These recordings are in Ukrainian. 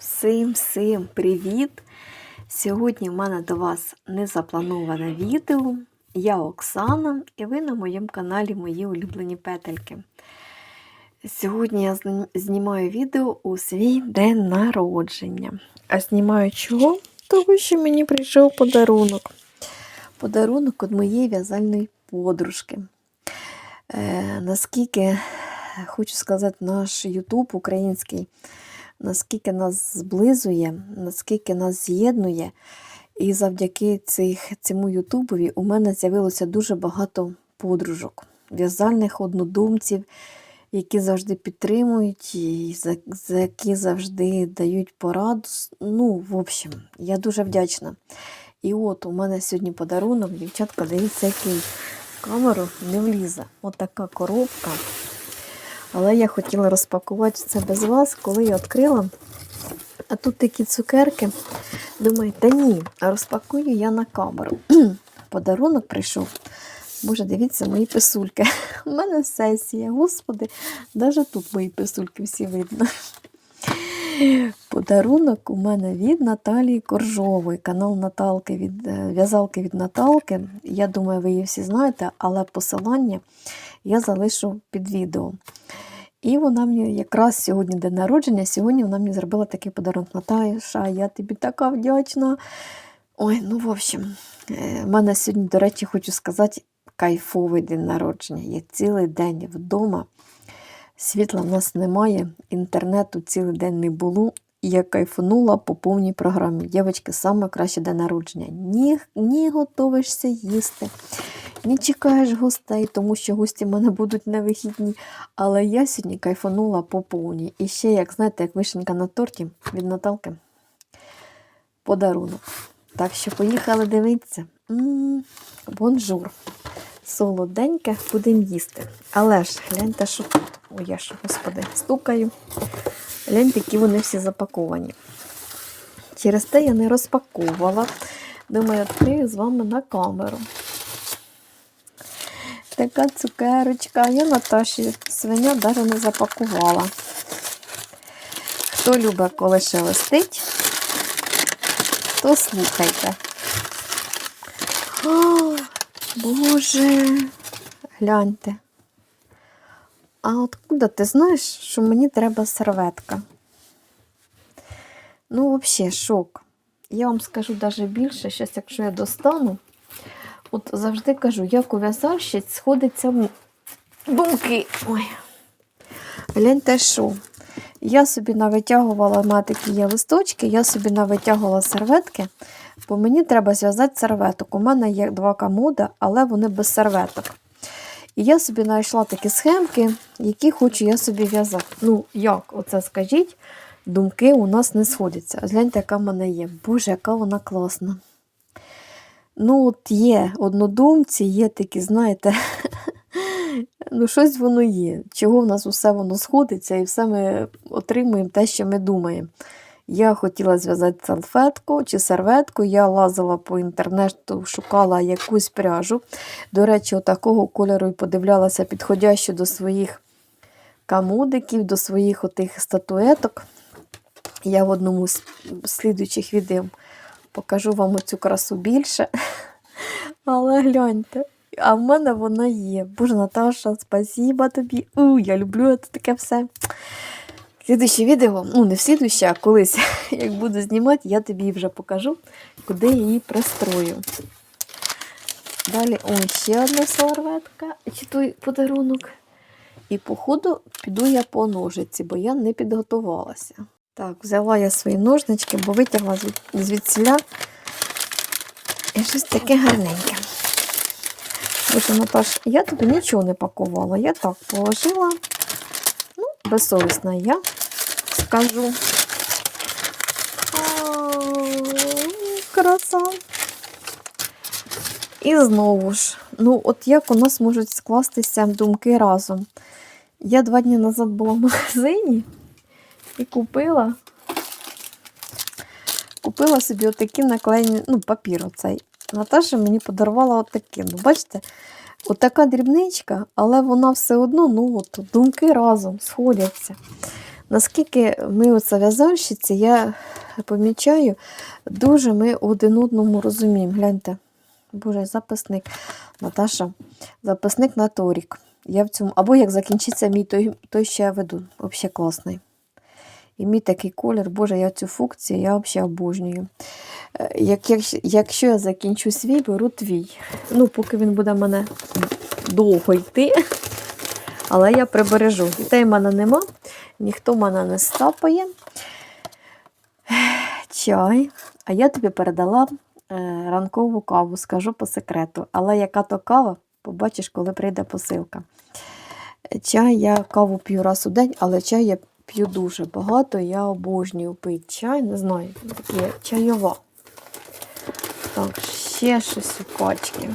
Всім-всім привіт! Сьогодні в мене до вас незаплановане відео. Я Оксана і ви на моєму каналі Мої улюблені петельки. Сьогодні я знімаю відео у свій день народження. А знімаю чого? Тому що мені прийшов подарунок. Подарунок від моєї в'язальної подружки. Е, наскільки хочу сказати, наш Ютуб український наскільки нас зблизує, наскільки нас з'єднує. І завдяки цих, цьому Ютубові у мене з'явилося дуже багато подружок, в'язальних однодумців, які завжди підтримують, і за, за які завжди дають пораду. Ну, в общем, я дуже вдячна. І от у мене сьогодні подарунок, дівчатка, дивіться, який камеру не влізе. От така коробка. Але я хотіла розпакувати це без вас, коли я відкрила. А тут такі цукерки. Думаю, та ні, розпакую я на камеру. Подарунок прийшов. Боже, дивіться, мої писульки. У мене сесія, господи, навіть тут мої писульки всі видно. Подарунок у мене від Наталії Коржової, канал Наталки від е, в'язалки від Наталки. Я думаю, ви її всі знаєте, але посилання я залишу під відео. І вона мені якраз сьогодні день народження, сьогодні вона мені зробила такий подарунок. Наташа, я тобі така вдячна. Ой, ну, в общем, е, в мене сьогодні, до речі, хочу сказати, кайфовий день народження. Я цілий день вдома. Світла в нас немає, інтернету цілий день не було. І я кайфанула по повній програмі. Дівчатки, саме краще день народження. Ні, ні готовишся їсти, ні чекаєш гостей, тому що гості в мене будуть на вихідні. Але я сьогодні кайфанула по повній. І ще, як знаєте, як вишенька на торті від Наталки. Подарунок. Так що поїхали дивитися. М, Бонжур. Солоденьке будемо їсти. Але ж гляньте, що тут. Ой, я ж, господи, стукаю. Гляньте, які вони всі запаковані. Через те я не розпаковувала. Думаю, відкрию з вами на камеру. Така цукерочка. Я Наташі свиня навіть не запакувала. Хто любить, коли шелестить, то слухайте. О, Боже, гляньте. А откуда ти знаєш, що мені треба серветка? Ну, взагалі, шок. Я вам скажу навіть більше, щось, якщо я достану. От завжди кажу, як у в'язальщиць сходиться думки. Ой. Гляньте, що. Я собі навитягувала, мене такі є листочки, я собі навитягувала серветки, бо мені треба зв'язати серветок. У мене є два комода, але вони без серветок. І я собі знайшла такі схемки, які хочу я собі в'язати. Ну, як, оце скажіть, думки у нас не сходяться. Гляньте, яка в мене є. Боже, яка вона класна. Ну, от є однодумці, є такі, знаєте, ну, щось воно є. Чого в нас усе воно сходиться, і все ми отримуємо те, що ми думаємо. Я хотіла зв'язати салфетку чи серветку. Я лазила по інтернету, шукала якусь пряжу. До речі, отакого кольору і подивлялася підходящу до своїх камудиків, до своїх отих статуеток. Я в одному з слідуючих відео покажу вам оцю красу більше. Але гляньте, а в мене вона є. Боже, Наташа, спасіба тобі. У, я люблю це таке все. Слідуще відео, ну не в слідуще, а колись, як буду знімати, я тобі вже покажу, куди її пристрою. Далі ой, ще одна серветка, чи той подарунок. І, походу, піду я по ножиці, бо я не підготувалася. Так, взяла я свої ножнички, бо витягла звідсіля і щось таке гарненьке. Боже, Наташ, я тобі нічого не пакувала. Я так положила. Ну, безсовісна я скажу. Краса. І знову ж, ну, от як у нас можуть скластися думки разом. Я два дні назад була в магазині і купила. Купила собі отакі наклеєні, ну, папір оцей. Наташа мені подарувала отакі. Ну, бачите, отака дрібничка, але вона все одно, ну, от, думки разом сходяться. Наскільки ми оце в'язальщиці, я помічаю, дуже ми один одному розуміємо. Гляньте, Боже, записник. Наташа, записник на торік. Я в цьому, або як закінчиться мій, той, той що я веду. Взагалі класний. І мій такий колір, Боже, я цю функцію я взагалі обожнюю. Е, Як, як, якщо я закінчу свій, беру твій. Ну, поки він буде в мене довго йти. Але я прибережу. Дітей в мене нема, ніхто мене не стапає. Чай. А я тобі передала е, ранкову каву, скажу по секрету. Але яка то кава, побачиш, коли прийде посилка. Чай я каву п'ю раз у день, але чай я п'ю дуже багато. Я обожнюю пити чай, не знаю, таке чайова. Так, ще щось у качки.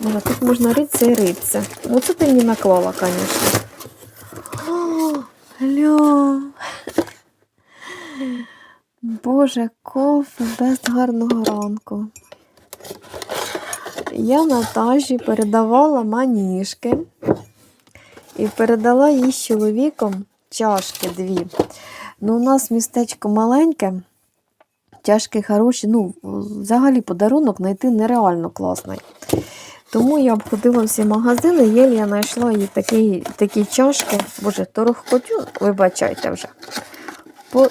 Боже, тут можна ритися і ритися. Ну, це ти мені наклала, звісно. О, Гля. Боже, кофе без гарного ранку. Я Наташі передавала маніжки і передала їй з чоловіком чашки дві. Ну, у нас містечко маленьке, чашки хороші. Ну, взагалі подарунок знайти нереально класний. Тому я обходила всі магазини, єлі я знайшла їй такі, такі чашки. Боже, торохкотю, вибачайте вже. По,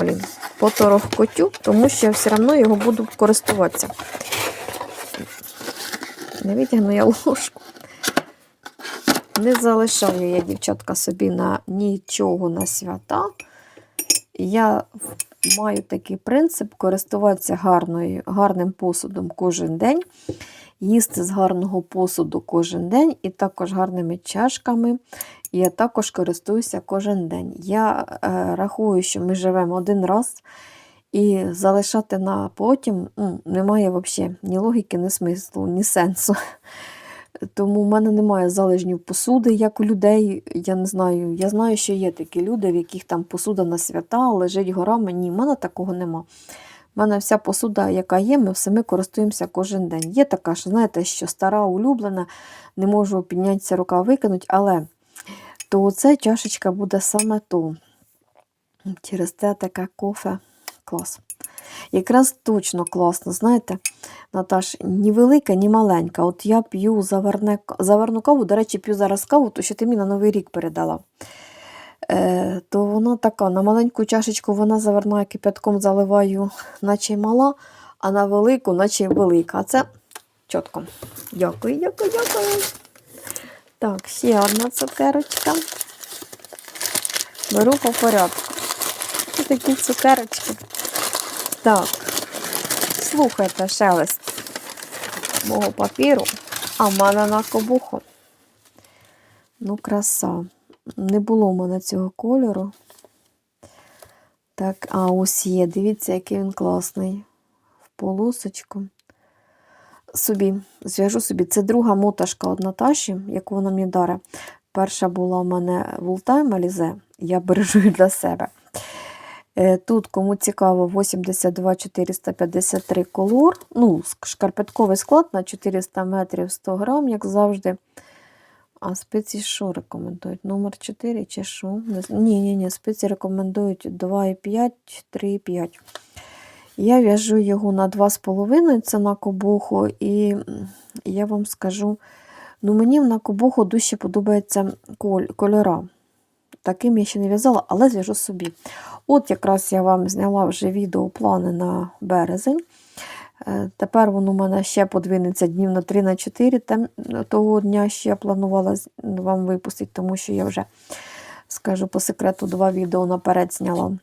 блін, по торохкотю, тому що я все одно його буду користуватися. Не витягну я ложку. Не залишаю я, дівчатка, собі на нічого на свята. Я маю такий принцип користуватися гарною, гарним посудом кожен день, їсти з гарного посуду кожен день і також гарними чашками. Я також користуюся кожен день. Я е, рахую, що ми живемо один раз, і залишати на потім ну, немає взагалі ні логіки, ні смислу, ні сенсу. Тому в мене немає залежнів посуди, як у людей. Я не знаю. Я знаю, що є такі люди, в яких там посуда на свята лежить горами. Ні, в мене такого нема. У мене вся посуда, яка є, ми всіми користуємося кожен день. Є така, що знаєте, що стара, улюблена, не можу піднятися рука викинути, але то ця чашечка буде саме то. Через те таке кофе клас. Якраз точно класно, знаєте, Наташ, ні велика, ні маленька. От я п'ю заварне, заварну каву, до речі, п'ю зараз каву, то що ти мені на Новий рік передала. Е, то вона така, на маленьку чашечку вона заварна кипятком заливаю, наче мала, а на велику, наче велика. А це чітко. Дякую, дякую, дякую. Так, ще одна цукерочка. Беру по порядку. Ось такі цукерочки. Так, слухайте шелест мого папіру, а в мене на кобуху. Ну, краса. Не було в мене цього кольору. Так, а ось є. Дивіться, який він класний. В полосочку. Собі, зв'яжу собі. Це друга моташка від Наташі, яку вона мені даре. Перша була в мене Вултайм Алізе, я бережу її для себе. Е, Тут, кому цікаво, 82 453 колор. Ну, шкарпетковий склад на 400 метрів 100 грам, як завжди. А спиці що рекомендують? Номер 4 чи що? Ні, ні, ні, спиці рекомендують 2,5, 3,5. Я в'яжу його на 2,5, це на кобуху, і я вам скажу, ну мені на кобуху дужче подобається коль- кольора. Таким я ще не в'язала, але зв'яжу собі. От якраз я вам зняла вже відео плани на березень. Е, Тепер воно у мене ще подвинеться днів на 3 на 4 тем- того дня, що я планувала вам випустити, тому що я вже, скажу по секрету, два відео наперед зняла,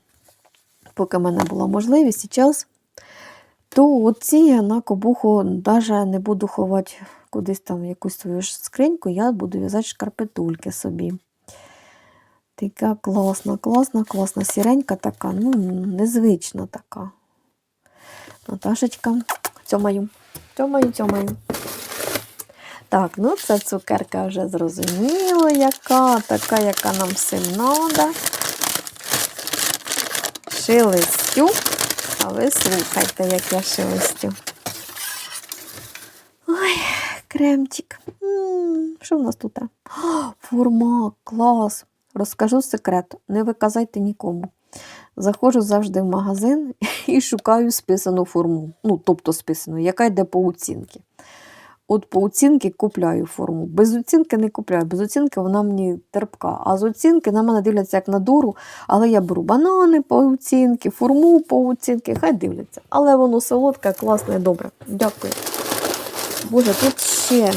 поки в мене була можливість і час. То оці я на кобуху навіть не буду ховати кудись там якусь свою скриньку, я буду в'язати шкарпетульки собі. Така класна, класна, класна. Сіренька така, ну, незвична така. Наташечка, цьомаю, цьомаю, цьомаю. Так, ну це цукерка вже зрозуміло, яка, така, яка нам всім треба. Шелестю. А ви слухайте, як я шелестю. Ой, кремчик. Що в нас тут? Форма, клас. Розкажу секрет, не виказайте нікому. Заходжу завжди в магазин і шукаю списану форму. Ну, тобто списану, яка йде по оцінки. От по оцінки купляю форму. Без оцінки не купляю. Без оцінки вона мені терпка. А з оцінки на мене дивляться як на дуру, але я беру банани по оцінки, форму по оцінки, хай дивляться. Але воно солодке, класне, добре. Дякую. Боже, тут ще.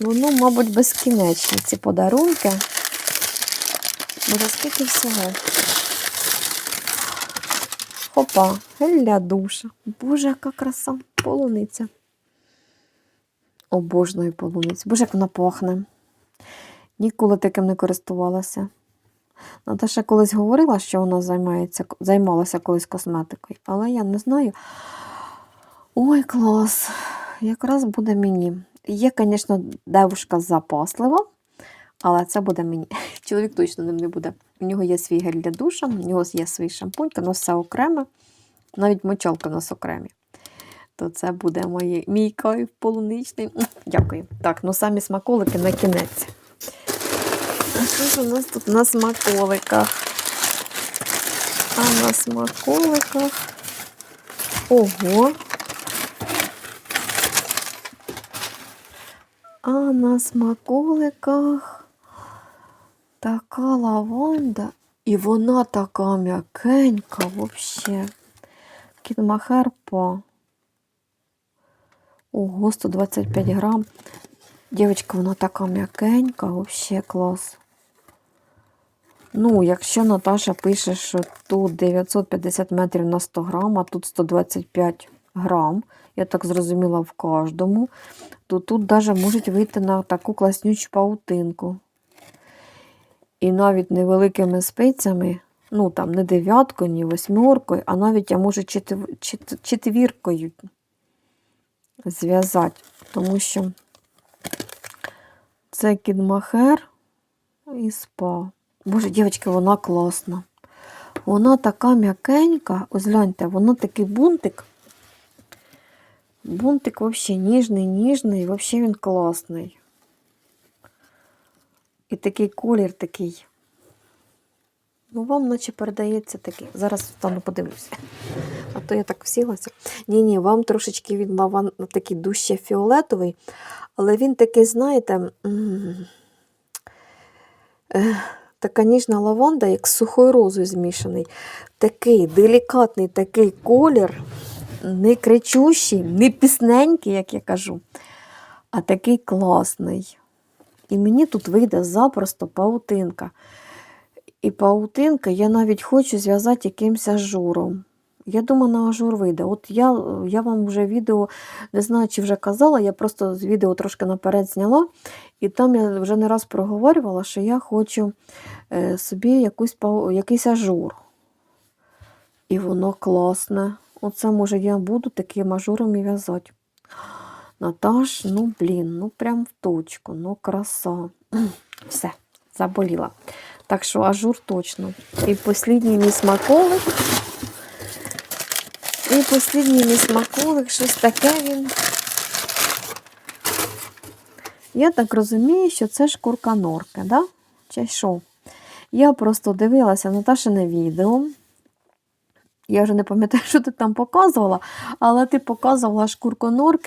Воно, мабуть, безкінечні ці подарунки. Боже, скільки всього. Хопа, гель душа. Боже, яка краса. Полуниця. Обожнюю полуницю. Боже, як вона пахне. Ніколи таким не користувалася. Наташа колись говорила, що вона займається, займалася колись косметикою, але я не знаю. Ой, клас! Якраз буде мені. Є, звісно, девушка запаслива, але це буде мені. Чоловік точно ним не буде. У нього є свій гель для душа, у нього є свій шампунь, у нас все окреме, навіть мочалка у нас окремі. То це буде моє, мій кайф полуничний. Дякую. Так, ну самі смаколики на кінець. Що ж у нас тут на смаколиках? А на смаколиках. Ого. А на смаколиках така лаванда, і вона така м'якенька взагалі. Кідмахерпа. Ого, 125 грам. Дівчатка, вона така м'якенька, взагалі клас. Ну, якщо Наташа пише, що тут 950 метрів на 100 грам, а тут 125 грам, я так зрозуміла в кожному, то тут навіть можуть вийти на таку класнючу паутинку. І навіть невеликими спицями, ну там не дев'яткою, ні восьмеркою, а навіть я можу четв- четвіркою зв'язати, тому що це кідмахер і спа. Боже, дівчатки, вона класна. Вона така м'якенька. Ось гляньте, вона такий бунтик. Бунтик взагалі ніжний, ніжний, взагалі він класний. І такий колір такий. Ну, вам наче передається такий. Зараз стану подивлюся. А то я так всілася. Ні-ні, вам трошечки він лаван такий дужче фіолетовий, але він такий, знаєте, така ніжна лаванда, як з сухою розою змішаний. Такий делікатний такий колір, не кричущий, не пісненький, як я кажу, а такий класний. І мені тут вийде запросто паутинка. І паутинка я навіть хочу зв'язати якимось ажуром. Я думаю, на ажур вийде. От я, я вам вже відео, не знаю, чи вже казала, я просто з відео трошки наперед зняла, і там я вже не раз проговорювала, що я хочу е, собі якусь, якийсь ажур. І воно класне. Оце, може, я буду таким ажуром і в'язати. Наташ, ну блін, ну прям в точку, ну краса. Все, заболіла. Так що ажур точно. І послідній мій смаколик. І послідній мій смаколик, щось таке він. Я так розумію, що це шкурка норки, да? Чи що? Я просто дивилася Наташине відео. Я вже не пам'ятаю, що ти там показувала, але ти показувала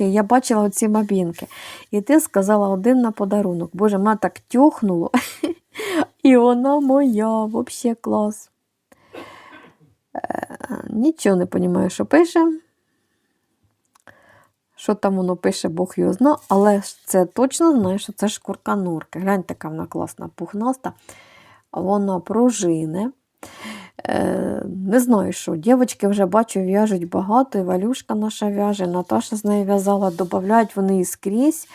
і я бачила оці бабінки. І ти сказала один на подарунок. Боже, мене так тьохнуло. І вона моя, взагалі клас. Е, Нічого не розумію, що пише. Що там воно пише, Бог його зна, але це точно знаю, що це шкурка норки. Гляньте, яка вона класна, пухнаста. Вона пружине. Е, не знаю, що. Дівчатки вже бачу, в'яжуть багато, і Валюшка наша в'яже, Наташа з нею в'язала, додають вони і скрізь.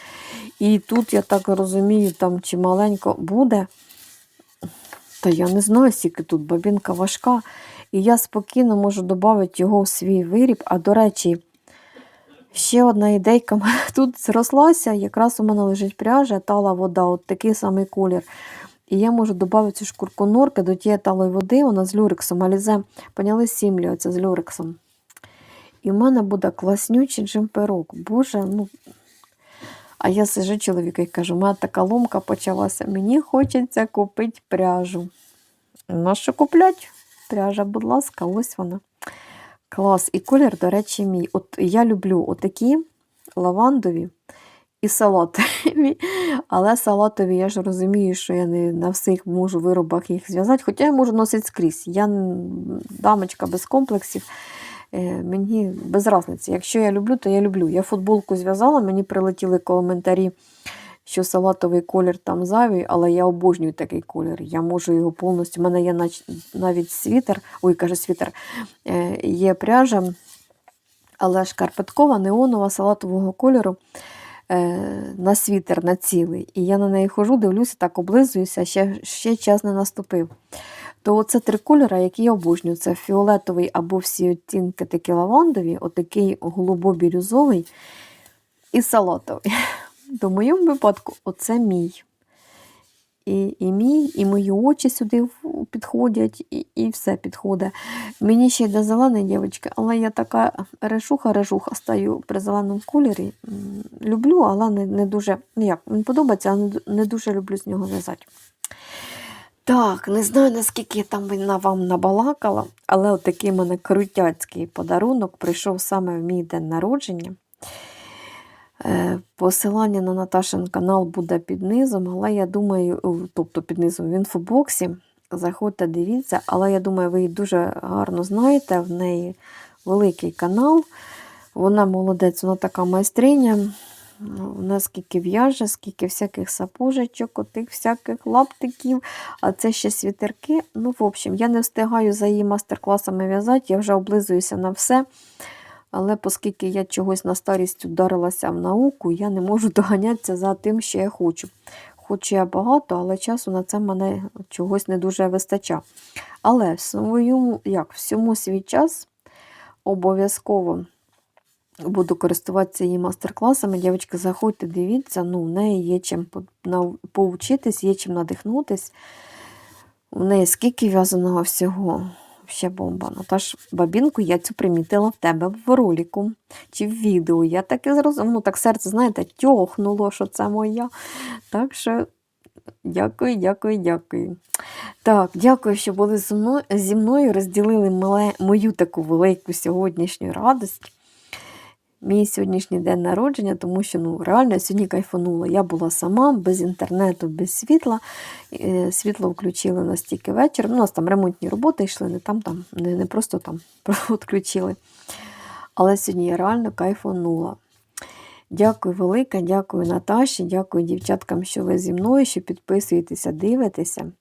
І тут, я так розумію, там чи маленько буде. Та я не знаю, скільки тут бабінка важка. І я спокійно можу додати його в свій виріб. А до речі, ще одна ідейка тут зрослася. Якраз у мене лежить пряжа, тала вода, от такий самий колір. І я можу додати шкурку норки до тієї талої води, вона з люрексом, Алізе поняли сімлі, оце з люрексом. І в мене буде класнючий джемперок. Боже, ну. А я сижу чоловіку і кажу, у мене така ломка почалася. Мені хочеться купити пряжу. На що куплять? Пряжа, будь ласка, ось вона. Клас. І колір, до речі, мій. От я люблю отакі лавандові і салатові. Але салатові я ж розумію, що я не на всіх можу виробах їх зв'язати. Хоча я можу носити скрізь. Я дамочка без комплексів. Е, Мені без різниці. Якщо я люблю, то я люблю. Я футболку зв'язала, мені прилетіли коментарі, що салатовий колір там зайвий, але я обожнюю такий колір. Я можу його повністю. У мене є навіть світер, ой, каже, світер, е, є пряжа, але шкарпеткова, неонова, салатового кольору. Е, На світер, на цілий. І я на неї хожу, дивлюся, так облизуюся, ще, ще час не наступив. То це три кольори, які я обожнюю. Це фіолетовий або всі оттінки такі лавандові, отакий голубо-бірюзовий і салатовий. До моєму випадку оце мій. І, і мій, і мої очі сюди підходять, і, і все підходить. Мені ще йде зелений, дівчатки, але я така решуха-решуха стаю при зеленому кольорі. Люблю, але не, не дуже. Ну як, мені подобається, але не дуже люблю з нього в'язати. Так, не знаю, наскільки я там на вам набалакала, але отакий в мене крутяцький подарунок прийшов саме в мій день народження. Е, Посилання на Наташин канал буде під низом, але я думаю, тобто під низом в інфобоксі. Заходьте, дивіться, але я думаю, ви її дуже гарно знаєте. В неї великий канал. Вона молодець, вона така майстриня. Вона скільки в'яже, скільки всяких сапожечок, отих всяких лаптиків, а це ще світерки. Ну, в общем, я не встигаю за її мастер-класами в'язати, я вже облизуюся на все. Але оскільки я чогось на старість ударилася в науку, я не можу доганятися за тим, що я хочу. Хочу я багато, але часу на це мене чогось не дуже вистачає. Але в своєму, як, всьому свій час обов'язково буду користуватися її мастер-класами. Дівчатки, заходьте, дивіться, ну, в неї є чим по- поучитись, є чим надихнутись. У неї скільки в'язаного всього. Ще бомба. Наташ, бабінку я цю примітила в тебе в роліку чи в відео. Я так і зрозуміла, ну так серце, знаєте, тьохнуло, що це моя. Так що дякую, дякую, дякую. Так, дякую, що були зі мною, зі мною розділили мою таку велику сьогоднішню радість. Мій сьогоднішній день народження, тому що ну, реально я сьогодні кайфанула. Я була сама, без інтернету, без світла. Е, Світло включили нас тільки вечір. У нас там ремонтні роботи йшли, не там, там не, не просто там відключили. Але сьогодні я реально кайфанула. Дякую велике, дякую Наташі, дякую дівчаткам, що ви зі мною, що підписуєтеся, дивитеся.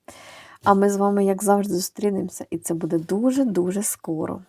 А ми з вами, як завжди, зустрінемося, і це буде дуже-дуже скоро.